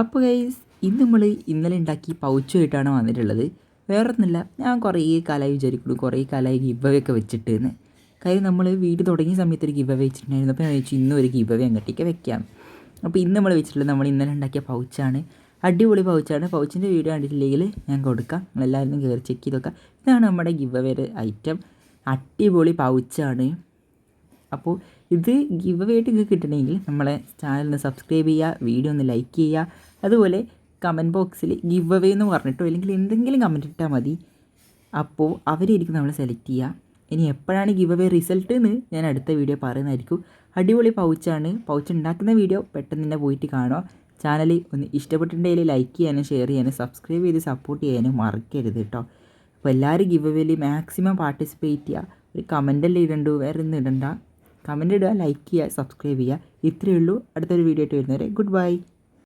അപ്പോൾ ഗൈസ് ഇന്ന് നമ്മൾ ഇന്നലെ ഉണ്ടാക്കി പൗച്ചുമായിട്ടാണ് വന്നിട്ടുള്ളത്. വേറെ ഒന്നുമില്ല ഞാൻ കുറേ കാലമായി വിചാരിക്കുന്നു കുറേ കാലമായി ഗിവ് ഒക്കെ വെച്ചിട്ട് എന്ന് കാര്യം നമ്മൾ വീട് തുടങ്ങിയ സമയത്ത് ഒരു ഗിവ് വെച്ചിട്ടുണ്ടായിരുന്നു. അപ്പോൾ ഞാൻ വെച്ചു ഇന്നും ഒരു ഗിബ് അവേ അങ്ങോട്ടേക്ക് വെക്കാം. അപ്പോൾ ഇന്ന് നമ്മൾ വെച്ചിട്ടുള്ളത് നമ്മൾ ഇന്നലെ ഉണ്ടാക്കിയ പൗച്ചാണ് അടിപൊളി പൗച്ചാണ് പൗച്ചിന്റെ വീഡിയോ കണ്ടിട്ടില്ലെങ്കിൽ ഞാൻ കൊടുക്കാം. നിങ്ങളെല്ലാവരും കയറി ചെക്ക് ചെയ്ത് നോക്കാം. ഇതാണ് നമ്മുടെ അവേ ഐറ്റം അടിപൊളി പൗച്ചാണ് അപ്പോൾ ഇത് ഗിവ് ആയിട്ട് നിങ്ങൾക്ക് കിട്ടണമെങ്കിൽ നമ്മളെ ചാനലിന് സബ്സ്ക്രൈബ് ചെയ്യുക വീഡിയോ ഒന്ന് ലൈക്ക് ചെയ്യുക അതുപോലെ കമന്റ് ബോക്സിൽ ഗിവ് അവേ എന്ന് പറഞ്ഞിട്ടോ അല്ലെങ്കിൽ എന്തെങ്കിലും കമന്റ് ഇട്ടാൽ മതി. അപ്പോൾ അവരായിരിക്കും നമ്മൾ സെലക്ട് ചെയ്യുക. ഇനി എപ്പോഴാണ് ഗിവ് അവേ റിസൾട്ട് എന്ന് ഞാൻ അടുത്ത വീഡിയോ പറയുന്നതായിരിക്കും. അടിപൊളി പൗച്ചാണ് പൗച്ച് ഉണ്ടാക്കുന്ന വീഡിയോ പെട്ടെന്ന് തന്നെ പോയിട്ട് കാണുക. ചാനൽ ഒന്ന് ഇഷ്ടപ്പെട്ടിട്ടുണ്ടെങ്കിൽ ലൈക്ക് ചെയ്യാനും ഷെയർ ചെയ്യാനും സബ്സ്ക്രൈബ് ചെയ്ത് സപ്പോർട്ട് ചെയ്യാനും മറക്കരുത് കേട്ടോ. അപ്പോൾ എല്ലാവരും ഗിവ് അവേയിൽ മാക്സിമം പാർട്ടിസിപ്പേറ്റ് ചെയ്യുക. ഒരു കമന്റെല്ലാം ഇടണ്ടു വേറെ ഒന്നും ഇടണ്ട. കമന്റ് ഇടുക ലൈക്ക് ചെയ്യുക സബ്സ്ക്രൈബ് ചെയ്യുക. ഇത്രയേ ഉള്ളൂ. അടുത്തൊരു വീഡിയോ ആയിട്ട് വരുന്നവരെ ഗുഡ് ബൈ